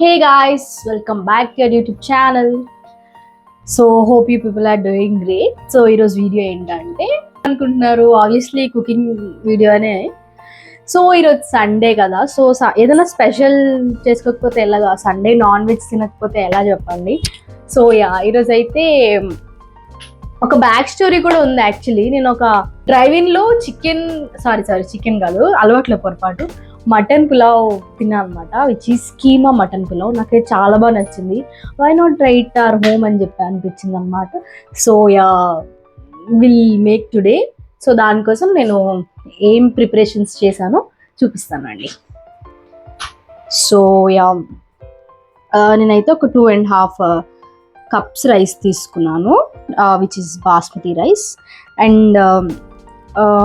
Hey guys welcome back to your YouTube so hope you people are doing great so ఈరోజు video ఏంటంటే అనుకుంటున్నారు obviously cooking వీడియోనే so ఈరోజు Sunday కదా. So ఏదైనా స్పెషల్ చేసుకోకపోతే ఎలాగా సండే నాన్ వెజ్ తినకపోతే ఎలా చెప్పండి? సో యా ఈరోజు అయితే ఒక బ్యాక్ స్టోరీ కూడా ఉంది యాక్చువల్లీ నేను ఒక డ్రైవింగ్లో చికెన్ సారీ సారీ చికెన్ కాదు అలవాట్ల పొరపాటు. మటన్ పులావ్ తిన్నాను అనమాట విచ్ ఈ స్కీమా మటన్ పులావ్. నాకు చాలా బాగా నచ్చింది. Why not try it at home అని చెప్పి అనిపించింది అనమాట so yeah will make today so దానికోసం నేను ఏం ప్రిపరేషన్స్ చేశానో చూపిస్తానండి సో యా నేనైతే ఒక two and half cups rice తీసుకున్నాను which is basmati rice and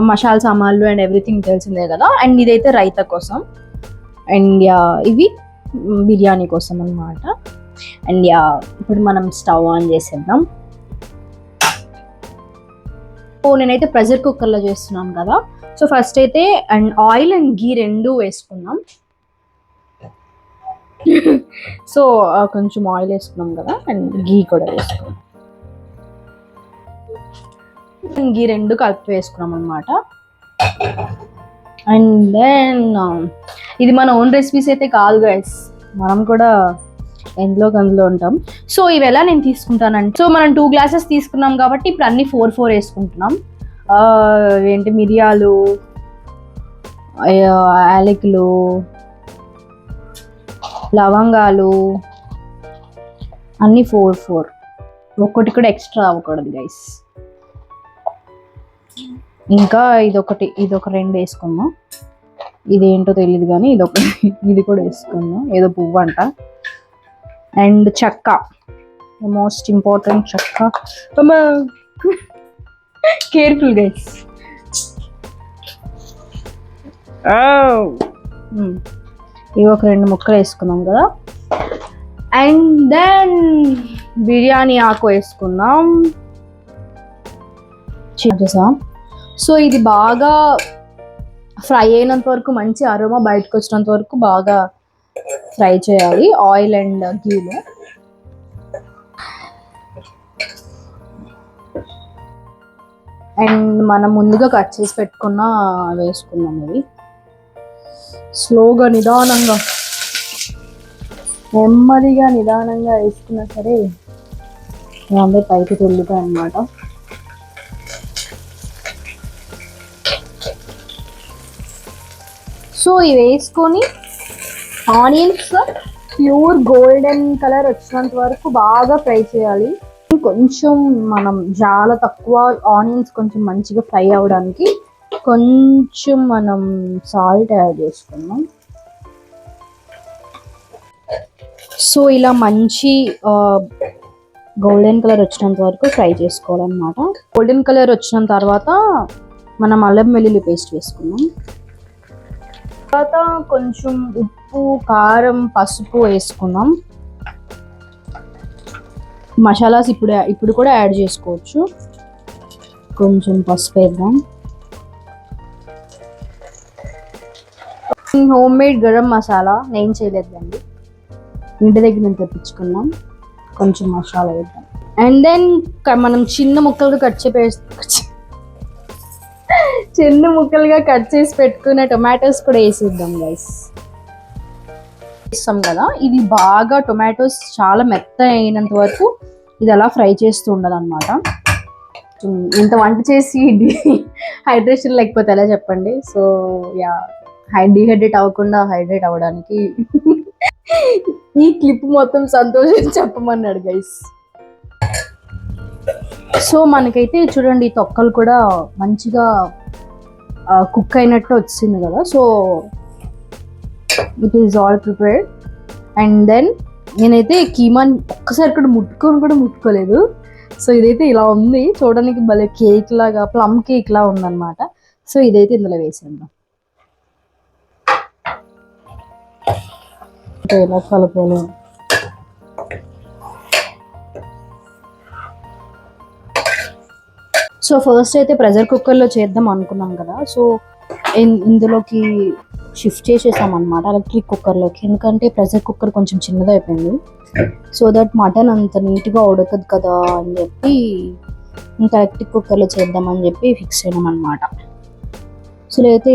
masala సామాన్లు అండ్ ఎవ్రీథింగ్ తెలిసిందే కదా. అండ్ ఇదైతే రైతా కోసం. అండ్ యా ఇవి బిర్యానీ కోసం అన్నమాట. అండ్ యా ఇప్పుడు మనం స్టవ్ ఆన్ చేసేద్దాం. సో నేనైతే ప్రెషర్ కుక్కర్లో చేస్తున్నాను కదా. సో ఫస్ట్ అయితే అండ్ ఆయిల్ అండ్ గీ రెండు వేసుకున్నాం సో కొంచెం ఆయిల్ వేసుకున్నాం కదా. అండ్ గీ కూడా వేసుకున్నాం గీ రెండు కలిపి వేసుకున్నాం అనమాట అండ్ దెన్ ఇది మన ఓన్ రెసిపీస్ అయితే కాదు గైస్ మనం కూడా ఎందులో అందులో ఉంటాం. సో ఇవి ఎలా నేను తీసుకుంటానంటే సో మనం టూ గ్లాసెస్ తీసుకున్నాం కాబట్టి ఇప్పుడు అన్ని ఫోర్ ఫోర్ వేసుకుంటున్నాం. ఏంటి మిరియాలు యాలకులు లవంగాలు అన్ని ఫోర్ ఫోర్ ఒక్కటి కూడా ఎక్స్ట్రా అవ్వకూడదు గైస్ ఇంకా ఇదొకటి ఇదొక రెండు వేసుకుందాం. ఇదేంటో తెలియదు కానీ ఇదొకటి ఇది కూడా వేసుకుందాం. ఏదో పువ్వు అంట. అండ్ చెక్క. మోస్ట్ ఇంపార్టెంట్ చెక్క. కేర్ఫుల్ గైస్ ఇవి ఒక రెండు ముక్కలు వేసుకున్నాం కదా. అండ్ దెన్ బిర్యానీ ఆకు వేసుకుందాం. చేసా సో ఇది బాగా ఫ్రై అయినంత వరకు మంచి అరోమా బయటకు వచ్చినంత వరకు బాగా ఫ్రై చేయాలి ఆయిల్ అండ్ గీలో అండ్ మనం ముందుగా కట్ చేసి పెట్టుకున్న వేసుకున్నాం ఇది. స్లోగా నిదానంగా నెమ్మదిగా నిదానంగా వేసుకున్నా సరే అందరూ పైకి తెలుగుతాయి అన్నమాట సో ఇవి వేసుకొని ఆనియన్స్ ప్యూర్ గోల్డెన్ కలర్ వచ్చినంత వరకు బాగా ఫ్రై చేయాలి. కొంచెం మనం చాలా తక్కువ ఆనియన్స్ కొంచెం మంచిగా ఫ్రై అవ్వడానికి కొంచెం మనం సాల్ట్ యాడ్ చేసుకుందాం. సో ఇలా మంచి గోల్డెన్ కలర్ వచ్చినంత వరకు ఫ్రై చేసుకోవాలన్నమాట. గోల్డెన్ కలర్ వచ్చిన తర్వాత మనం అల్లం వెల్లుల్లి పేస్ట్ వేసుకున్నాం తర్వాత కొంచెం ఉప్పు కారం పసుపు వేసుకున్నాం. మసాలాస్ ఇప్పుడు ఇప్పుడు కూడా యాడ్ చేసుకోవచ్చు. కొంచెం పసుపు వేద్దాం. హోమ్ మేడ్ గరం మసాలా నేను చేయలేదండి. ఇంటి దగ్గర నుంచి తెప్పించుకున్నాం. కొంచెం మసాలా వేద్దాం. అండ్ దెన్ మనం చిన్న ముక్కలుగా కట్ చేసి చిన్న ముక్కలుగా కట్ చేసి పెట్టుకున్న టొమాటోస్ కూడా వేసేద్దాం గైస్ వేస్తాం కదా. ఇది బాగా టొమాటోస్ చాలా మెత్త అయినంత వరకు ఇది అలా ఫ్రై చేస్తూ ఉండాలన్నమాట ఇంత వంట చేసి హైడ్రేషన్ లేకపోతే ఎలా చెప్పండి? సో యా హై డిహైడ్రేట్ అవ్వకుండా హైడ్రేట్ అవ్వడానికి ఈ క్లిప్ మొత్తం సంతోషం చెప్పమన్నాడు గైస్ సో మనకైతే చూడండి తొక్కలు కూడా మంచిగా కుక్ అయినట్టు వచ్చింది కదా. So it is all prepared and then నేనైతే కీమాన్ ఒక్కసారి కూడా ముట్టుకొని కూడా ముట్టుకోలేదు. సో ఇదైతే ఇలా ఉంది. చూడడానికి భలే కేక్ లాగా ప్లమ్ కేక్ లా ఉందన్నమాట. సో ఇదైతే ఇందులో వేసేద్దాం. ఇలా కలపాలి. సో ఫస్ట్ అయితే ప్రెషర్ కుక్కర్లో చేద్దాం అనుకున్నాం కదా. సో ఇందులోకి షిఫ్ట్ చేసేసాం అనమాట ఎలక్ట్రిక్ కుక్కర్లోకి ఎందుకంటే ప్రెషర్ కుక్కర్ కొంచెం చిన్నదైపోయింది సో దట్ మటన్ అంత నీట్గా ఉడకదు కదా అని చెప్పి ఇంకా ఎలక్ట్రిక్ కుక్కర్లో చేద్దామని చెప్పి ఫిక్స్ అయినాం అనమాట సో అయితే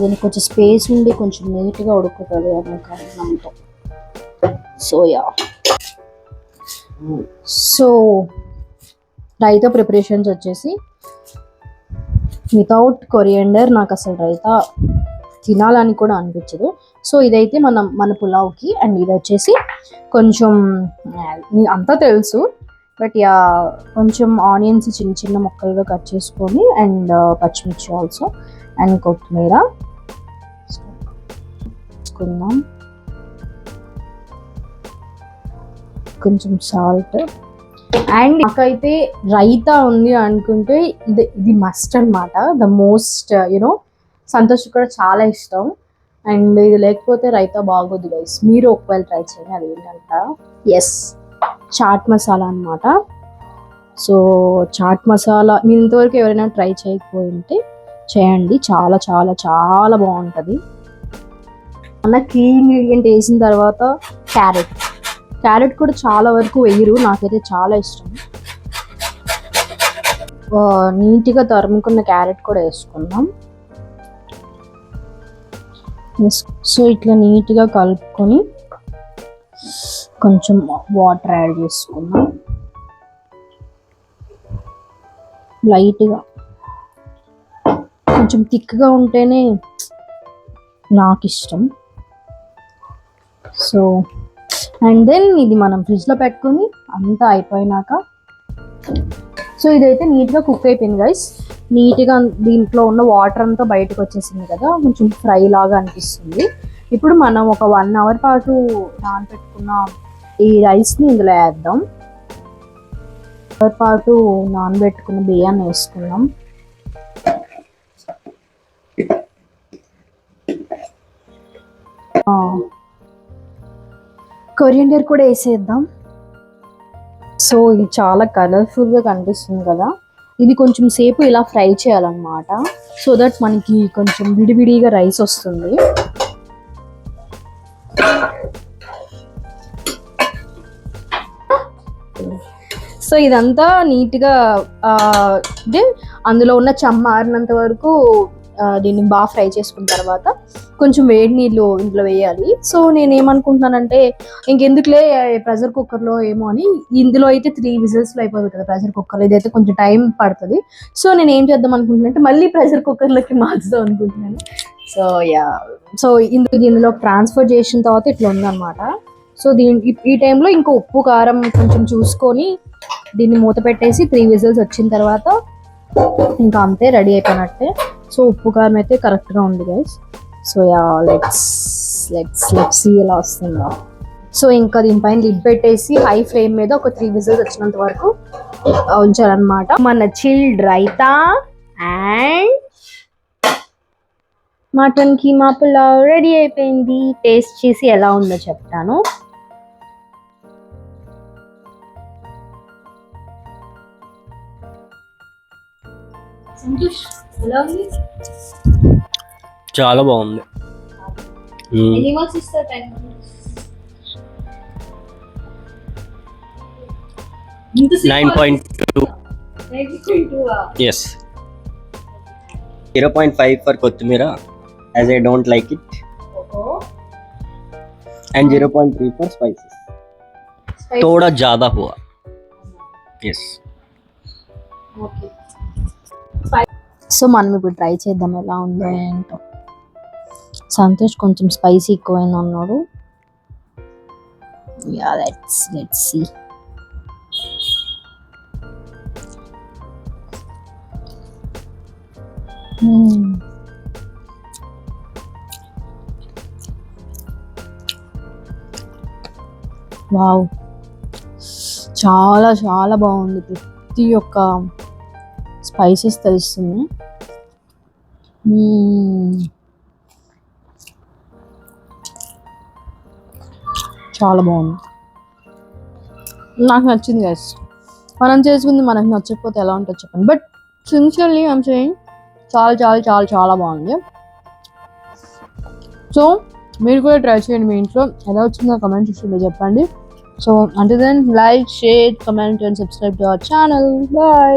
దీనికి కొంచెం స్పేస్ ఉండి కొంచెం నీట్గా ఉడుకుతుంది అనే కారణంతో. So yeah so raita preparations వచ్చేసి వితౌట్ కొరియండర్ నాకు అసలు రైతా తినాలని కూడా అనిపించదు. సో ఇదైతే మనం మన పులావ్కి అండ్ ఇది వచ్చేసి కొంచెం అంతా తెలుసు బట్ యా కొంచెం ఆనియన్స్ చిన్న చిన్న ముక్కలుగా కట్ చేసుకొని అండ్ uh, పచ్చిమిర్చి ఆల్సో అండ్ కొత్తిమీర. కొంచెం సాల్ట్. అండ్ నాకైతే రైతా ఉంది అనుకుంటే ఇది ఇది మస్ట్ అన్నమాట. ద మోస్ట్ యునో సంతోష్ కూడా చాలా ఇష్టం. అండ్ ఇది లేకపోతే రైతా బాగోదు గైస్ మీరు ఒకవేళ ట్రై చేయండి అది ఏంటంట? ఎస్ చాట్ మసాలా అన్నమాట. సో చాట్ మసాలా మీరు ఇంతవరకు ఎవరైనా ట్రై చేయకపోయి ఉంటే చేయండి. చాలా చాలా చాలా బాగుంటుంది. అలా క్లీన్ ఇంగ్రీడియంట్ వేసిన తర్వాత క్యారెట్ క్యారెట్ కూడా చాలా వరకు వేయరు. నాకైతే చాలా ఇష్టం. నీట్గా తరుముకున్న క్యారెట్ కూడా వేసుకుందాం. సో ఇట్లా నీట్గా కలుపుకొని కొంచెం వాటర్ యాడ్ చేసుకుందాం. లైట్గా. కొంచెం థిక్గా ఉంటేనే నాకు ఇష్టం సో అండ్ దెన్ ఇది మనం ఫ్రిడ్జ్లో పెట్టుకొని అంతా అయిపోయినాక సో ఇదైతే నీట్గా కుక్ అయిపోయింది గైస్ నీట్గా దీంట్లో ఉన్న వాటర్ అంతా బయటకు వచ్చేసింది కదా కొంచెం ఫ్రై లాగా అనిపిస్తుంది. ఇప్పుడు మనం ఒక వన్ అవర్ పాటు నానబెట్టుకున్న ఈ రైస్ని ఇందులో వేద్దాం. అవర్ పాటు నానబెట్టుకున్న బియ్యాన్ని వేసుకుందాం. కొరియండర్ కూడా వేసేద్దాం. సో ఇది చాలా కలర్ఫుల్గా కనిపిస్తుంది కదా. ఇది కొంచెం సేపు ఇలా ఫ్రై చేయాలన్నమాట. సో దట్ మనకి కొంచెం విడివిడిగా రైస్ వస్తుంది. సో ఇదంతా నీట్గా అంటే అందులో ఉన్న చెమ్మ ఆరినంత వరకు దీన్ని బాగా ఫ్రై చేసుకున్న తర్వాత కొంచెం వేడి నీళ్ళు ఇంట్లో వేయాలి. సో నేను ఏమనుకుంటున్నానంటే ఇంకెందుకులే ప్రెషర్ కుక్కర్లో ఏమో అని ఇందులో అయితే త్రీ విజిల్స్లో అయిపోతుంది కదా ప్రెషర్ కుక్కర్లో. ఇదైతే కొంచెం టైం పడుతుంది. సో నేను ఏం చేద్దాం అనుకుంటున్నానంటే మళ్ళీ ప్రెషర్ కుక్కర్లోకి మార్చుదాం అనుకుంటున్నాను. So yeah. సో ఇందులో దీనిలో ట్రాన్స్ఫర్ చేసిన తర్వాత ఇట్లా ఉందన్నమాట. సో దీని ఈ టైంలో ఇంకా ఉప్పు కారం కొంచెం చూసుకొని దీన్ని మూత పెట్టేసి త్రీ విజిల్స్ వచ్చిన తర్వాత ఇంకా అంతే రెడీ అయిపోయినట్టే. సో ఉప్పు కారం అయితే కరెక్ట్గా ఉంది guys so yeah let's let's let's ఎలా వస్తుందో. సో ఇంకా దీనిపైన లిడ్ పెట్టేసి హై ఫ్లేమ్ మీద ఒక త్రీ విజిల్స్ వచ్చినంత వరకు ఆ, ఉంచారనమాట మన chilled raita and mutton keema pulao ready అయిపోయింది. టేస్ట్ చేసి ఎలా ఉందో చెప్తాను. చాలా బాగుంది nine point two yes zero point five for కొత్తిమీర as I don't like it and zero point three for spices थोड़ा ज़्यादा हुआ यस yes. okay. సో మనం ఇప్పుడు ట్రై చేద్దాం ఎలా ఉందో ఏంటో. సంతోష్ కొంచెం స్పైసీ ఎక్కువైంది అన్నాడు yeah let's let's see wow చాలా చాలా బాగుంది. ప్రతి ఒక్క స్పైసెస్ తెలుస్తుంది. చాలా బాగుంది. నాకు నచ్చింది గైస్ మనం చేసుకుంది మనకు నచ్చకపోతే ఎలా ఉంటుందో చెప్పండి. బట్ సిన్సియర్లీ ఐమ్ సేయింగ్ చాలా చాలా చాలా చాలా బాగుంది. సో మీరు కూడా ట్రై చేయండి మీ ఇంట్లో. ఎలా వచ్చిందో కమెంట్ సెక్షన్లో చెప్పండి. సో అంటే then like share comment and subscribe to our channel bye